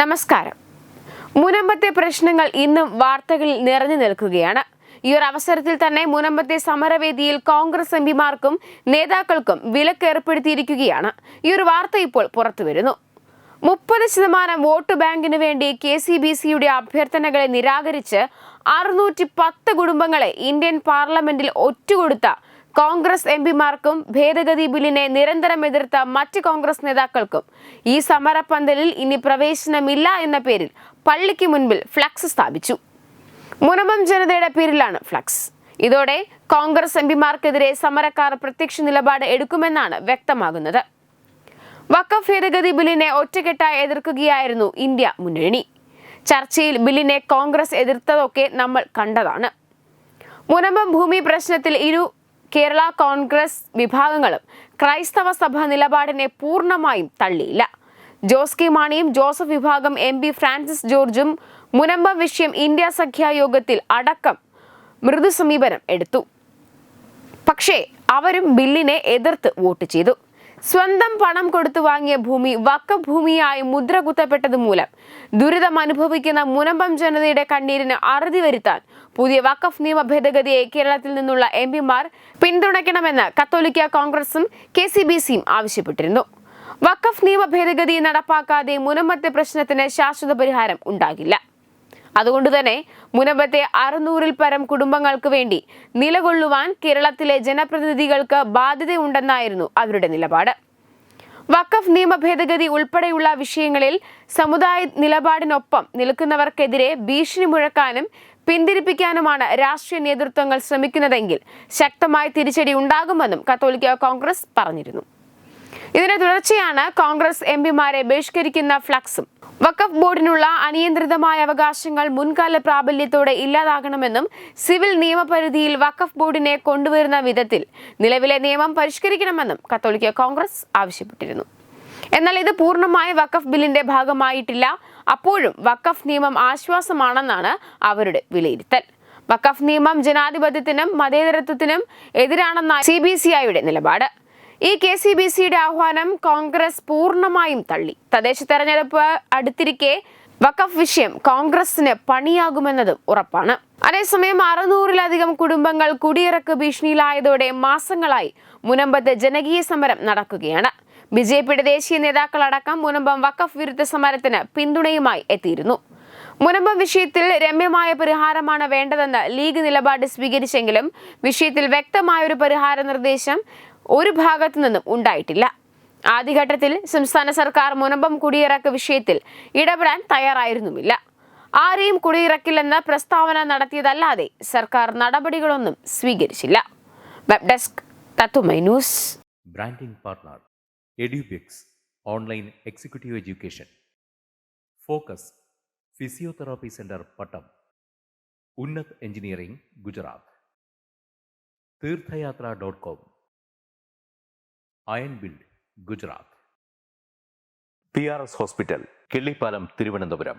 നമസ്കാരം. മുനമ്പത്തെ പ്രശ്നങ്ങൾ ഇന്നും വാർത്തകളിൽ നിറഞ്ഞു നിൽക്കുകയാണ്. ഈ ഒരു അവസരത്തിൽ തന്നെ മുനമ്പത്തെ സമരവേദിയിൽ കോൺഗ്രസ് എംപിമാർക്കും നേതാക്കൾക്കും വിലക്ക് ഏർപ്പെടുത്തിയിരിക്കുകയാണ്. ഈ ഒരു വാർത്ത ഇപ്പോൾ പുറത്തുവരുന്നു മുപ്പത് ശതമാനം വോട്ട് ബാങ്കിന് വേണ്ടി കെ സി ബി സിയുടെ അഭ്യർത്ഥനകളെ നിരാകരിച്ച് അറുന്നൂറ്റി പത്ത് കുടുംബങ്ങളെ ഇന്ത്യൻ പാർലമെന്റിൽ ഒറ്റുകൊടുത്ത കോൺഗ്രസ് എംപിമാർക്കും ഭേദഗതി ബില്ലിനെ നിരന്തരം എതിർത്ത മറ്റ് കോൺഗ്രസ് നേതാക്കൾക്കും ഈ സമരപ്പന്തലിൽ ഇനി പ്രവേശനമില്ല എന്ന പേരിൽ പള്ളിക്ക് മുൻപിൽ ഫ്ലക്സ് സ്ഥാപിച്ചു. മുനമ്പം ജനതയുടെ പേരിലാണ് ഫ്ലക്സ്. ഇതോടെ കോൺഗ്രസ് എംപിമാർക്കെതിരെ സമരക്കാർ പ്രത്യക്ഷ നിലപാട് എടുക്കുമെന്നാണ് വ്യക്തമാകുന്നത്. വക്കഫ് ഭേദഗതി ബില്ലിനെ ഒറ്റക്കെട്ടായി എതിർക്കുകയായിരുന്നു ഇന്ത്യ മുന്നണി. ചർച്ചയിൽ ബില്ലിനെ കോൺഗ്രസ് എതിർത്തതൊക്കെ നമ്മൾ കണ്ടതാണ്. മുനമ്പം ഭൂമി പ്രശ്നത്തിൽ ഇരു കേരള കോൺഗ്രസ് വിഭാഗങ്ങളും ക്രൈസ്തവ സഭ നിലപാടിനെ പൂർണമായും തള്ളിയില്ല. ജോസ് കെ മാണിയും ജോസഫ് വിഭാഗം എം പി ഫ്രാൻസിസ് ജോർജും മുനമ്പ വിഷയം ഇന്ത്യ സഖ്യ യോഗത്തിൽ അടക്കം മൃദു സമീപനം എടുത്തു. പക്ഷേ അവരും ബില്ലിനെ എതിർത്ത് വോട്ട് ചെയ്തു. സ്വന്തം പണം കൊടുത്തു വാങ്ങിയ ഭൂമി വക്ക ഭൂമിയായി മുദ്ര കുത്തപ്പെട്ടത് മൂലം ദുരിതം അനുഭവിക്കുന്ന മുനമ്പം ജനതയുടെ കണ്ണീരിന് അറുതി വരുത്താൻ പുതിയ വഖഫ് നിയമ ഭേദഗതിയെ കേരളത്തിൽ നിന്നുള്ള എം പിമാർ പിന്തുണയ്ക്കണമെന്ന് കത്തോലിക്ക കോൺഗ്രസും കെ സി ബി സിയും ആവശ്യപ്പെട്ടിരുന്നു. വഖഫ് നിയമ ഭേദഗതി നടപ്പാക്കാതെ മുനമ്പത്തെ പ്രശ്നത്തിന് ശാശ്വത പരിഹാരം ഉണ്ടാകില്ല. അതുകൊണ്ട് തന്നെ മുനമ്പത്തെ അറുന്നൂറിൽ പരം കുടുംബങ്ങൾക്ക് വേണ്ടി നിലകൊള്ളുവാൻ കേരളത്തിലെ ജനപ്രതിനിധികൾക്ക് ബാധ്യതയുണ്ടെന്നായിരുന്നു അവരുടെ നിലപാട്. വഖഫ് നിയമ ഭേദഗതി ഉൾപ്പെടെയുള്ള വിഷയങ്ങളിൽ സമുദായ നിലപാടിനൊപ്പം നിൽക്കുന്നവർക്കെതിരെ ഭീഷണി മുഴക്കാനും പിന്തിരിപ്പിക്കാനുമാണ് രാഷ്ട്രീയ നേതൃത്വങ്ങൾ ശ്രമിക്കുന്നതെങ്കിൽ ശക്തമായ തിരിച്ചടി ഉണ്ടാകുമെന്നും കത്തോലിക്ക കോൺഗ്രസ് പറഞ്ഞിരുന്നു. ഇതിനെ തുടർച്ചയാണ് കോൺഗ്രസ് എം പിമാരെ ബഹിഷ്കരിക്കുന്ന ഫ്ലക്സും. വഖഫ് ബോർഡിനുള്ള അനിയന്ത്രിതമായ അവകാശങ്ങൾ മുൻകാല പ്രാബല്യത്തോടെ ഇല്ലാതാകണമെന്നും സിവിൽ നിയമപരിധിയിൽ വഖഫ് ബോർഡിനെ കൊണ്ടുവരുന്ന വിധത്തിൽ നിലവിലെ നിയമം പരിഷ്കരിക്കണമെന്നും കത്തോലിക്ക കോൺഗ്രസ് ആവശ്യപ്പെട്ടിരുന്നു. എന്നാൽ ഇത് പൂർണമായ വഖഫ് ബില്ലിന്റെ ഭാഗമായിട്ടില്ല. അപ്പോഴും വഖഫ് നിയമം ആശ്വാസമാണെന്നാണ് അവരുടെ വിലയിരുത്തൽ. വഖഫ് നിയമം ജനാധിപത്യത്തിനും മതേതരത്വത്തിനും എതിരാണെന്ന സി ബി സി ഐയുടെ നിലപാട്. ഈ കെ സി ബി സിയുടെ ആഹ്വാനം കോൺഗ്രസ് പൂർണമായും തള്ളി. തദ്ദേശ തെരഞ്ഞെടുപ്പ് അടുത്തിരിക്കെ വഖഫ് വിഷയം കോൺഗ്രസിന് പണിയാകുമെന്നതും ഉറപ്പാണ്. അതേസമയം അറുന്നൂറിലധികം കുടുംബങ്ങൾ കുടിയിറക്ക് ഭീഷണിയിലായതോടെ മാസങ്ങളായി മുനമ്പത്ത് ജനകീയ സമരം നടക്കുകയാണ്. ബി ജെ പിയുടെ ദേശീയ നേതാക്കളടക്കം മുനമ്പം വഖഫ് വിരുദ്ധ സമരത്തിന് പിന്തുണയുമായി എത്തിയിരുന്നു. മുനമ്പം വിഷയത്തിൽ രമ്യമായ പരിഹാരമാണ് വേണ്ടതെന്ന് ലീഗ് നിലപാട് സ്വീകരിച്ചെങ്കിലും വിഷയത്തിൽ വ്യക്തമായ ഒരു പരിഹാര നിർദ്ദേശം ഒരു ഭാഗത്തു നിന്നും ഉണ്ടായിട്ടില്ല. ആദ്യഘട്ടത്തിൽ സംസ്ഥാന സർക്കാർ മുനമ്പം കുടിയിറക്ക് വിഷയത്തിൽ ഇടപെടാൻ തയ്യാറായിരുന്നുമില്ല. ആരെയും കുടിയിറക്കില്ലെന്ന് പ്രസ്താവന നടത്തിയതല്ലാതെ സർക്കാർ നടപടികളൊന്നും സ്വീകരിച്ചില്ല. വെബ് ഡെസ്ക് തത്തുമൈ news branding partner Edubix online executive education focus physiotherapy centre Pattom Unnath engineering Gujarat Theerthayathra dot com iron build Gujarat P R S hospital Killipalam Thiruvananthapuram